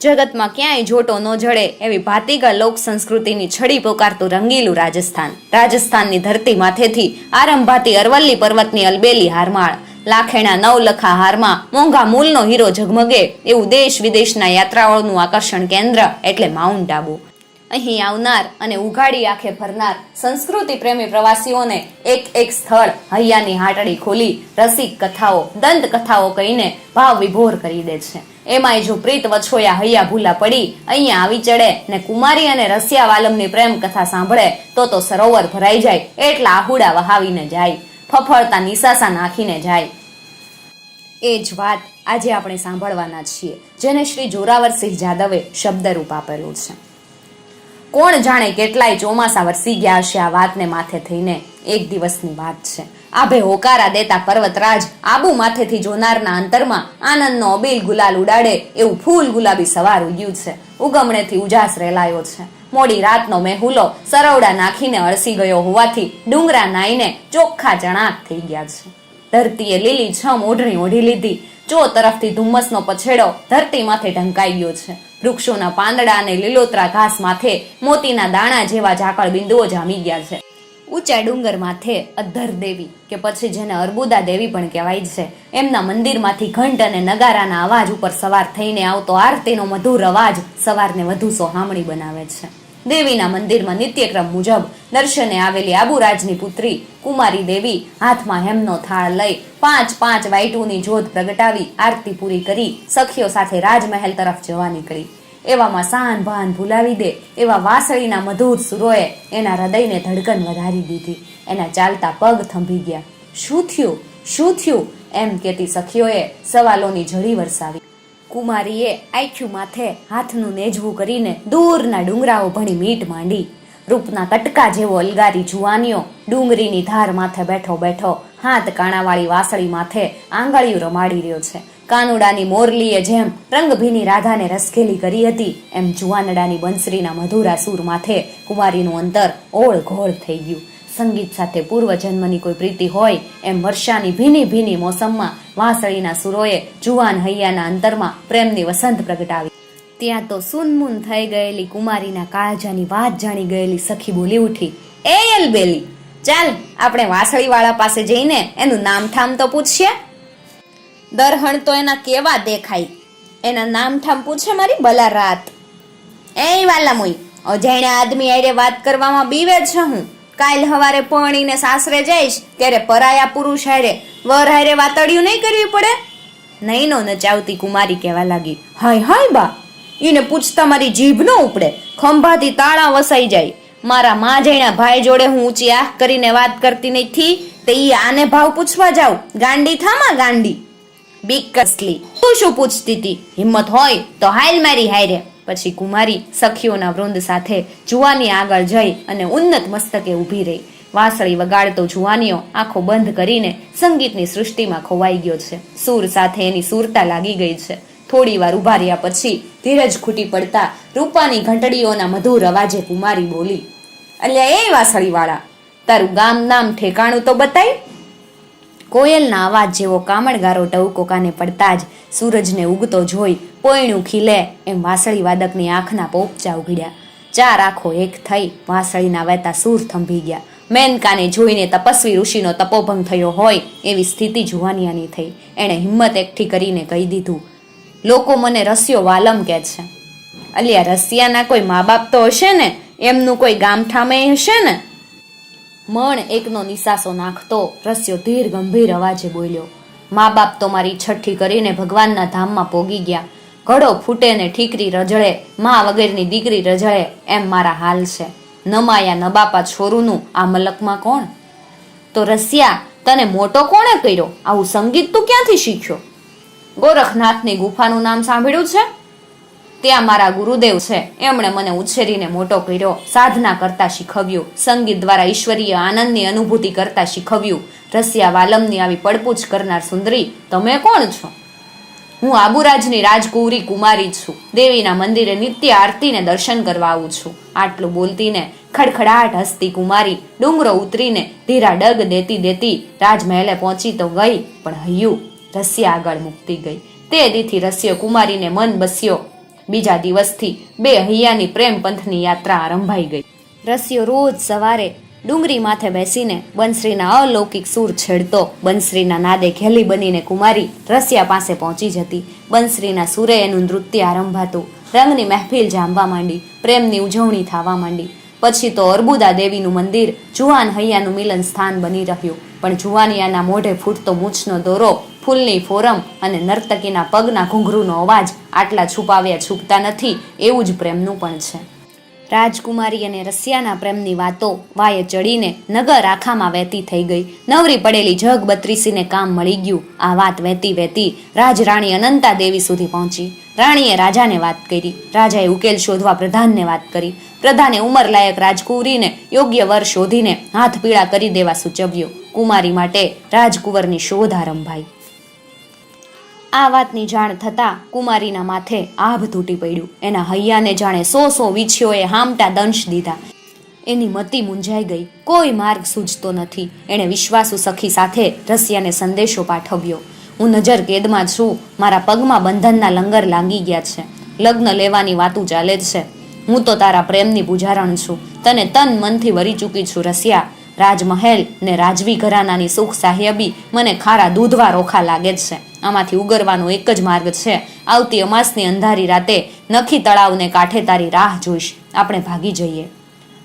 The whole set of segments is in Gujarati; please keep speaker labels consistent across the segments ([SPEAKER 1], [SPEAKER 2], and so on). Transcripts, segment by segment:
[SPEAKER 1] જગતમાં ક્યાંય જોટો ન જડે એવી ભાતિગા લોક સંસ્કૃતિની છડી પોકારતું રંગીલું રાજસ્થાન. રાજસ્થાનની ધરતી માથેથી આરંભાતી અરવલ્લી પર્વતની અલબેલી હારમાળ. લાખેણા નવલખા હારમાં મોંઘા મૂલનો હીરો ઝગમગે એવું દેશ વિદેશના યાત્રાઓનું આકર્ષણ કેન્દ્ર એટલે માઉન્ટ આબુ અહીં આવનાર અને ઉઘાડી આંખે ભરનાર સંસ્કૃતિ પ્રેમી પ્રવાસીઓને એક એક સ્થળ હૈયાની હાટડી ખોલી રસિક કથાઓ દંત કથાઓ કહીને ભાવ વિભોર કરી દે છે. એમાંય જો પ્રીત વછોયા હૈયા ભૂલા પડી, અહીંયા આવી ચડે ને કુમારી અને રસિયા વાલમની પ્રેમ કથા સાંભળે, તો તો સરોવર ભરાઈ જાય, એટલા આહુડા વહાવીને જાય, ફફળતા નિશાસા નાખીને જાય. એ જ વાત આજે આપણે સાંભળવાના છીએ, જેને શ્રી જોરાવરસિંહ જાદવે શબ્દરૂપ આપેલું છે. કોણ જાણે કેટલાય ચોમાસા વરસી ગયા હશે આ વાતને માથે થઈને, એક દિવસની વાત છે. આભે હોકારા દેતા પર્વતરાજ આબુ માથેથી જોનારના અંતરમાં આનંદનો અબીલ ગુલાલ ઉડાડે એવું ફૂલ ગુલાબી સવાર ઉગ્યું છે. ઉગમણેથી ઉજાસ રેલાયો છે. મોડી રાતનો મેહુલો સરવડા નાખીને અળસી ગયો હોવાથી ડુંગરા નાઈને ચોખ્ખા ચણાક થઈ ગયા છે. ધરતીએ લીલી છમ ઓઢણી ઓઢી લીધી. ચો તરફથી ધુમ્મસનો પછેડો ધરતી માથે ઢંકાઈ ગયો છે. વૃક્ષોના પાંદડા અને લીલોતરા ઘાસ માથે મોતીના દાણા જેવા ઝાકળ બિંદુઓ જામી ગયા છે. ઊંચા ડુંગર માથે અધર દેવી, કે પછી જેને અર્બુદા દેવી પણ કહેવાય છે. એમના મંદિરમાંથી ઘંટ અને નગારાના અવાજ ઉપર સવાર થઈને આવતો આરતીનો મધુર અવાજ સવારને વધુ સોહામણી બનાવે છે. દેવીના મંદિરમાં નિત્યક્રમ મુજબ દર્શને આવેલી આબુરાજની પુત્રી, કુમારી દેવી, હાથમાં હેમનો થાળ લઈ પાંચ પાંચ વાઇટુની જોત પ્રગટાવી આરતી પૂરી કરી સખીઓ સાથે રાજમહેલ તરફ જવા નીકળી. એવામાં સાન ભાન ભૂલાવી દે. એવા વાસળીના મધુર સુરોએ એના હૃદયને ધડકન વધારી દીધી. એના ચાલતા પગ થંભી ગયા. શું થયું? શું થયું? એમ કેતી સખીઓએ સવાલોની ઝડી વરસાવી. કુમારીએ આખ્યું માથે હાથનું નેજવું કરીને દૂરના ડુંગરાઓ ભણી મીટ માંડી. રૂપના કટકા જેવો અલગારી જુવાનીઓ ડુંગરીની ધાર માથે બેઠો બેઠો હાથ કાણાવાળી વાસળી માથે આંગળીયું રમાડી રહ્યો છે. કાનુડાની મોરલીએ જેમ રંગભીની રાધાને રસખેલી કરી હતી, એમ જુવાનડાની બંસરીના મધુરા સૂર માથે કુમારીનું અંતર ઓળઘોળ થઈ ગયું. સંગીત સાથે પૂર્વજન્મની કોઈ પ્રીતિ હોય, એમ વર્ષાની ભીની ભીની મોસમમાં વાંસળીના સુરોએ જુવાન હૈયાના અંતરમાં પ્રેમની વસંત પ્રગટાવી. ત્યાં તો સુનમુન થઈ ગયેલી કુમારીના કાળજાની વાત જાણી ગયેલી સખી બોલી ઉઠી, એ એલ બેલી ચાલ, આપણે વાસળીવાળા પાસે જઈને એનું નામ ઠામ તો પૂછીએ. દરહણ તો એના કેવા દેખાય? એના નામ ઠામ પૂછે મારી ભલા રાત એ વાલા મુઈ અજાણ્યા આદમી આરે વાત કરવામાં બીવે છે હું. કાલ હવારે પરણીને સાસરે જઈશ, ત્યારે પરાયા પુરુષ હારે વર હારે વાતડિયું નહીં કરવી પડે? નહીં નો નચાવતી કુમારી કહેવા લાગી, હાય હાય બા એને પૂછતા મારી જીભ ન ઉપડે, ખંભાથી તાળા વસાઈ જાય. મારા મા જઈના ભાઈ જોડે હું ઊંચી આંખ કરીને વાત કરતી નથી તે આને ભાવ પૂછવા જાવ ગાંડી થામા ગાંડી? બીક કસલી તું શું પૂછતી હતી હિંમત હોય તો હાઈલ મારી હાયરે પછી કુમારી સખીઓના વૃંદ સાથે જુવાની આગળ જઈ અને ઉન્નત મસ્તકે ઊભી રહી. વાસળી વગાડતો જુવાનીઓ આંખો બંધ કરીને સંગીતની સૃષ્ટિમાં ખોવાઈ ગયો છે. સૂર સાથે એની સુરતા લાગી ગઈ છે. થોડી વાર ઊભા રહ્યા પછી ધીરજ ખૂટી પડતા રૂપાની ઘંટડીઓના મધુર અવાજે કુમારી બોલી, અલ્યા એ વાસળીવાળા, તારું ગામ નામ ઠેકાણું તો બતાય? કોયલના અવાજ જેવો કામણગારો ટવકો કાને પડતા જ સૂરજને ઉગતો જોઈ પોયણું ખીલે એમ વાસળી વાદકની આંખના પોપચા ઉઘડ્યા. ચાર આંખો એક થઈ વાસળીના વહેતા સૂર થંભી ગયા. મેનકાને જોઈને તપસ્વી ઋષિનો તપોભંગ થયો હોય એવી સ્થિતિ જુવાનિયાની થઈ. એણે હિંમત એકઠી કરીને કહી દીધું, લોકો મને રસિયો વાલમ કહે છે. અલિયા, રસિયાના કોઈ મા બાપ તો હશે ને? એમનું કોઈ ગામઠામે હશે ને? મણ એકનો નિસાસો નાખતો રસ્યો ધીર ગંભીર અવાજે બોલ્યો, મા બાપ તો મારી છઠ્ઠી કરીને ભગવાનના ધામમાં પોગી ગયા. ઘડો ફૂટે ને ઠીકરી રજળે, મા વગેરેની દીકરી રજળે, એમ મારા હાલ છે. નમાયા નબાપા છોરુનું આ મલકમાં કોણ? તો રસિયા, તને મોટો કોણે કર્યો? આવું સંગીત તું ક્યાંથી શીખ્યો? ગોરખનાથની ગુફાનું નામ સાંભળ્યું છે? ત્યાં મારા ગુરુદેવ છે. એમણે મને ઉછેરીને મોટો કર્યો. સાધના કરતા શીખવ્યું. સંગીત દ્વારા ઈશ્વરીય આનંદની અનુભૂતિ કરતા શીખવ્યું. રસિયા વાલમની આવી પડપૂછ કરનાર સુંદરી, તમે કોણ છો? હું આબુરાજની રાજકુંવરી કુમારી છું. દેવીના મંદિરે નિત્ય આરતીને દર્શન કરવા આવું છું. આટલું બોલતીને ખડખડાટ હસતી કુમારી ડુંગરો ઉતરીને ધીરા ડગ દેતી દેતી રાજમહેલે પહોંચી તો ગઈ, પણ હૈયું રસિયા આગળ મૂકતી ગઈ. તે દીથી રસ્ય કુમારીને મન બસ્યો. બીજા દિવસથી બે હૈયાની પ્રેમ પંથની યાત્રા આરંભાઈ ગઈ. રસિયો રોજ સવારે ડુંગરી માથે બેસીને બંસરીના અલૌકિક સૂર છેડતો બંસરીના નાદે ઘેલી બનીને કુમારી રસિયા પાસે પહોંચી જતી. બંસરીના સૂરે એનું નૃત્ય આરંભાતું. રંગની મહેફિલ જામવા માંડી, પ્રેમની ઉજવણી થવા માંડી. પછી તો અર્બુદા દેવીનું મંદિર, જુવાન હૈયાનું મિલન સ્થાન બની રહ્યું. પણ જુવાનિયાના મોઢે ફૂટતો મૂછનો દોરો ફૂલની ફોરમ અને નર્તકીના પગના ઘૂંઘરૂનો અવાજ આટલા છુપાવ્યા છૂપતા નથી એવું જ પ્રેમનું પણ છે. રાજકુમારી અને રસિયાના પ્રેમની વાતો વાયે ચડીને નગર આખામાં વહેતી થઈ ગઈ. નવરી પડેલી જગ બત્રીસીને કામ મળી ગયું. આ વાત વહેતી વહેતી રાજરાણી અનંતા દેવી સુધી પહોંચી. રાણીએ રાજાને વાત કરી. રાજાએ ઉકેલ શોધવા પ્રધાનને વાત કરી. પ્રધાને ઉંમરલાયક રાજકુંવરીને યોગ્ય વર શોધીને હાથ પીળા કરી દેવા સૂચવ્યું. કુમારી માટે રાજકુંવરની શોધ આરંભાઈ. આ વાતની જાણ થતાં કુમારીના માથે આભ તૂટી પડ્યું. એના હૈયાને જાણે સો સો વીછીઓએ હામટા દંશ દીધા. એની મતિ મૂંઝાઈ ગઈ. કોઈ માર્ગ સૂઝતો નથી. એણે વિશ્વાસુ સખી સાથે રસિયાને સંદેશો પાઠવ્યો. હું નજર કેદમાં છું. મારા પગમાં બંધનના લંગર લાગી ગયા છે. લગ્ન લેવાની વાતું ચાલે જ છે. હું તો તારા પ્રેમની પૂજારણ છું. તને તન મનથી વરી ચૂકી છું, રસિયા. રાજમહેલ ને રાજવી ઘરાનાની સુખ સાહેબી મને ખારા દૂધવા રોખા લાગે છે. આમાંથી ઉગરવાનો એક જ માર્ગ છે. આવતી અમાસની અંધારી રાતે નખી તળાવને કાંઠે તારી રાહ જોઈશ. આપણે ભાગી જઈએ.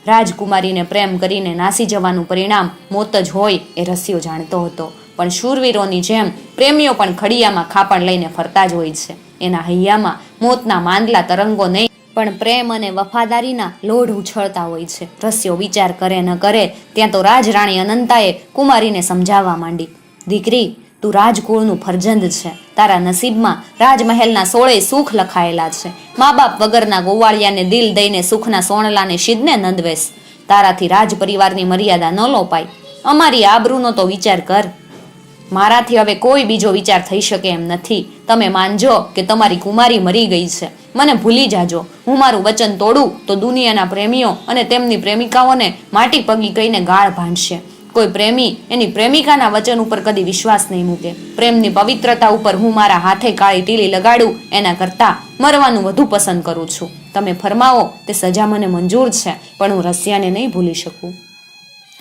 [SPEAKER 1] રાજકુમારીને પ્રેમ કરીને નાસી જવાનું પરિણામ મોત જ હોય એ રસિયો જાણતો હતો. પણ શૂરવીરોની જેમ પ્રેમીઓ પણ ખડિયામાં ખાપણ લઈને ફરતા જ હોય છે. એના હૈયામાં મોતના માંદલા તરંગો નહીં પણ પ્રેમ અને વફાદારીના લોઢ ઉછળતા હોય છે. રસ્યો વિચાર કરે ન કરે, ત્યાં તો રાજરાણી અનંતાએ કુમારીને સમજાવવા માંડી. દીકરી, તું રાજકુળનું ફરજંદ છે. તારા નસીબમાં રાજમહેલના સોળે સુખ લખાયેલા છે. મા બાપ વગરના ગોવાળિયાને દિલ દઈને સુખના સોણલાને શિદને નંદવેશ. તારાથી રાજ પરિવારની મર્યાદા ન લોપાય. અમારી આબરૂનો તો વિચાર કર. મારાથી હવે કોઈ બીજો વિચાર થઈ શકે એમ નથી. તમે માનજો કે તમારી કુમારી મરી ગઈ છે. મને ભૂલી જાજો. હું મારું વચન તોડું તો દુનિયાના પ્રેમીઓ અને તેમની પ્રેમિકાઓને માટી પગી કહીને ગાળ ભાંડશે. કોઈ પ્રેમી એની પ્રેમિકાના વચન ઉપર કદી વિશ્વાસ નહીં મૂકે. પ્રેમની પવિત્રતા ઉપર હું મારા હાથે કાળી ટીલી લગાડું, એના કરતાં મરવાનું વધુ પસંદ કરું છું. તમે ફરમાવો, તે સજા મને મંજૂર છે, પણ હું રસિયાને નહીં ભૂલી શકું.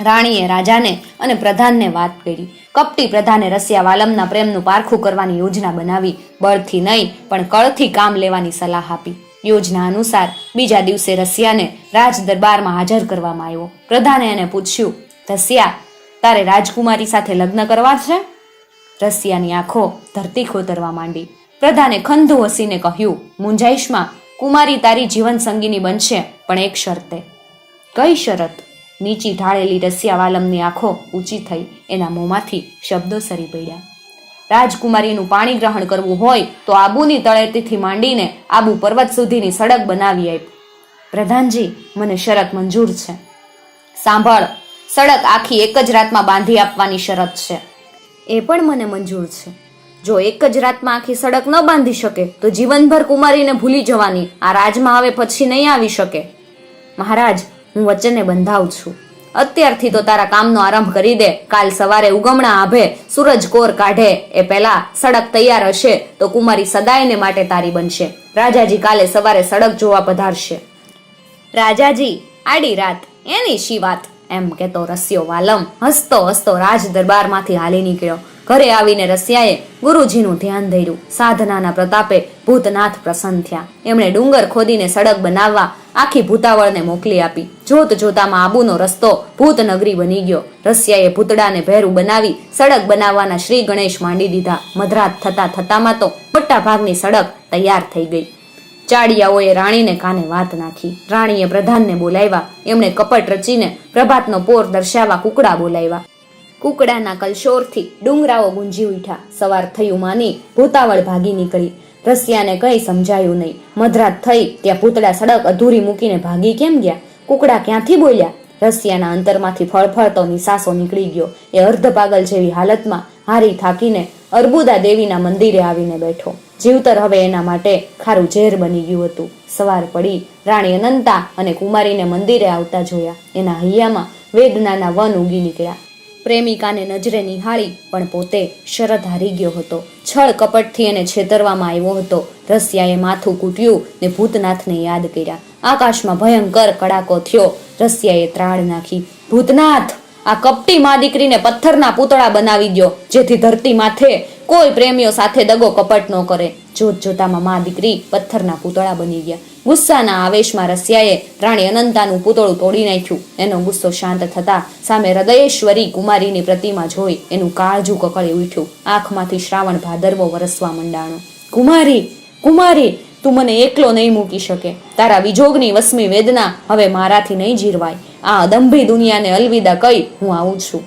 [SPEAKER 1] રાણીએ રાજાને અને પ્રધાનને વાત કરી. કપટી પ્રધાને રસિયા વાલમના પ્રેમનું પારખું કરવાની યોજના બનાવી, બળથી નહીં, પણ કળથી કામ લેવાની સલાહ આપી. યોજના અનુસાર બીજા દિવસે રસિયાને રાજ દરબારમાં હાજર કરવામાં આવ્યો. પ્રધાને એને પૂછ્યું, રસિયા, તારે રાજકુમારી સાથે લગ્ન કરવા છે? રસિયાની આંખો ધરતી ખોતરવા માંડી. પ્રધાને ખંધુ હસીને કહ્યું મુંજાઈશમાં કુમારી તારી જીવન સંગીની બનશે, પણ એક શરતે. કઈ શરત? નીચી ઢાળેલી રસિયાવાલમની આંખો ઊંચી થઈ એના મોંમાંથી શબ્દો સરી પડ્યા. રાજકુમારીનું પાણી ગ્રહણ કરવું હોય તો આબુની તળેટીથી માંડીને આબુ પર્વત સુધીની સડક બનાવી આપ પ્રધાનજી, મને શરત મંજૂર છે. સાંભળ, સડક આખી એક જ રાતમાં બાંધી આપવાની શરત છે. એ પણ મને મંજૂર છે. જો એક જ રાતમાં આખી સડક ન બાંધી શકે, તો જીવનભર કુમારીને ભૂલી જવાની આ રાજમાં હવે પછી નહીં આવી શકે. મહારાજ હું વચને બંધાવું છું. અત્યારથી તો તારા કામનો આરંભ કરી દે. કાલ સવારે ઉગમણા આભે સૂરજ કોર કાઢે. એ પહેલા સડક તૈયાર હશે તો કુમારી સદાયને માટે તારી બનશે. રાજાજી કાલે સવારે સડક જોવા પધારશે. રાજાજી, આડી રાત, એની શી વાત? એમ કેતો રસિયો વાલમ હસતો હસતો રાજ દરબારમાંથી હાલી નીકળ્યો. ઘરે આવીને રસિયાએ ગુરુજીનું ધ્યાન ધર્યું. સાધનાના પ્રતાપે ભૂતનાથ પ્રસન્ન થયા. એમણે ડુંગર ખોદીને સડક બનાવવા આખી ભૂતાવળને મોકલી આપી. જોત જોતામાં આબુનો રસ્તો ભૂતનગરી બની ગયો. રશિયાએ ભૂતડાને ભેરું બનાવી સડક બનાવવાના શ્રી ગણેશ માંડી દીધા. મધરાત થતા થતામાં તો મોટા ભાગની સડક તૈયાર થઈ ગઈ. ચાડિયાઓએ રાણીને કાને વાત નાખી. રાણીએ પ્રધાનને બોલાવ્યા. એમણે કપટ રચીને પ્રભાતનો પોર દર્શાવવા કુકડા બોલાવ્યા. કુકડાના કલશોરથી ડુંગરાઓ ગુંજી ઉઠ્યા. સવાર થયું માની ભૂતાવળ ભાગી નીકળી. રસિયાને કંઈ સમજાયું નહીં. મધરાત થઈ, ત્યાં પૂતળા સડક અધૂરી મૂકીને ભાગી કેમ ગયા? કુકડા ક્યાંથી બોલ્યા? રસિયાના અંતરમાંથી ફળફળતો નિસાસો નીકળી ગયો. એ અર્ધ પાગલ જેવી હાલતમાં હારી થાકીને અર્બુદા દેવીના મંદિરે આવીને બેઠો. જીવતર હવે એના માટે ખારું ઝેર બની ગયું હતું. સવાર પડી, રાણી અનંતા અને કુમારીને મંદિરે આવતા જોયા. એના હૈયામાં વેદનાના વન ઉગી નીકળ્યા. પ્રેમિકાને નજરે નિહાળી પણ પોતે શરદ હારી ગયો હતો. છળ કપટથી એને છેતરવામાં આવ્યો હતો. રસિયાએ માથું કૂટ્યું ને ભૂતનાથને યાદ કર્યા. આકાશમાં ભયંકર કડાકો થયો. રસિયાએ ત્રાળ નાખી. ભૂતનાથ, આ કપટી મા દીકરીને પથ્થરના પૂતળા બનાવી દો જેથી ધરતી માથે કોઈ પ્રેમીઓ સાથે દગો કપટ ન કરે. જોત જોતામાં મા દીકરી પથ્થરના પૂતળા બની ગયા. ગુસ્સાના આવેશમાં રસિયાએ રાણી અનંતાનું પૂતળું તોડી નાખ્યું. એનો ગુસ્સો શાંત થતા સામે હૃદયેશ્વરી કુમારીની પ્રતિમા જોઈ એનું કાળજું કકળી ઉઠ્યું. આંખમાંથી શ્રાવણ ભાદરવો વરસવા મંડાણો. કુમારી કુમારી, તું મને એકલો નહીં મૂકી શકે. તારા વિજોગની વસમી વેદના હવે મારાથી નહીં જીરવાય. આ અદંભી દુનિયાને અલવિદા કહી હું આવું છું.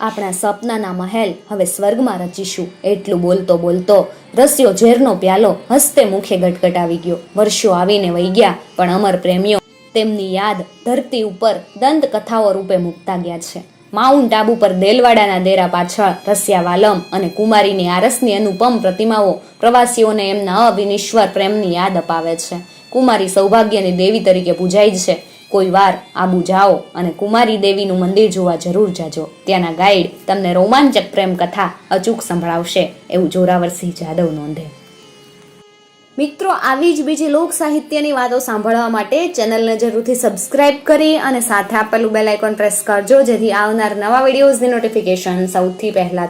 [SPEAKER 1] આપણા સપનાના મહેલ હવે સ્વર્ગમાં રચીશું. એટલું બોલતો બોલતો રસ્યો ઝેરનો પ્યાલો હસ્તે મુખે ગટગટ આવી ગયો. વર્ષો આવીને વહી ગયા, પણ અમર પ્રેમીઓ તેમની યાદ ધરતી ઉપર દંત કથાઓ રૂપે મૂકતા ગયા છે. માઉન્ટ આબુ પર દેલવાડાના દેરા પાછળ રસિયાવાલમ અને કુમારીની આરસની અનુપમ પ્રતિમાઓ પ્રવાસીઓને એમના અવિનિશ્વર પ્રેમની યાદ અપાવે છે. કુમારી સૌભાગ્યની દેવી તરીકે પૂજાય છે. કોઈ વાર આબુ જાઓ અને કુમારી દેવીનું મંદિર જોવા જરૂર જાજો. ત્યાંના ગાઈડ તમને રોમાંચક પ્રેમ કથા અચૂક સંભળાવશે, એવું જોરાવરસિંહ જાદવ નોંધે. મિત્રો, આવી જ બીજી લોક સાહિત્યની વાતો સાંભળવા માટે ચેનલને જરૂરથી સબસ્ક્રાઇબ કરી અને સાથે આપેલું બેલ આઇકોન પ્રેસ કરજો, જેથી આવનાર નવા વિડીયોઝની નોટિફિકેશન સૌથી પહેલા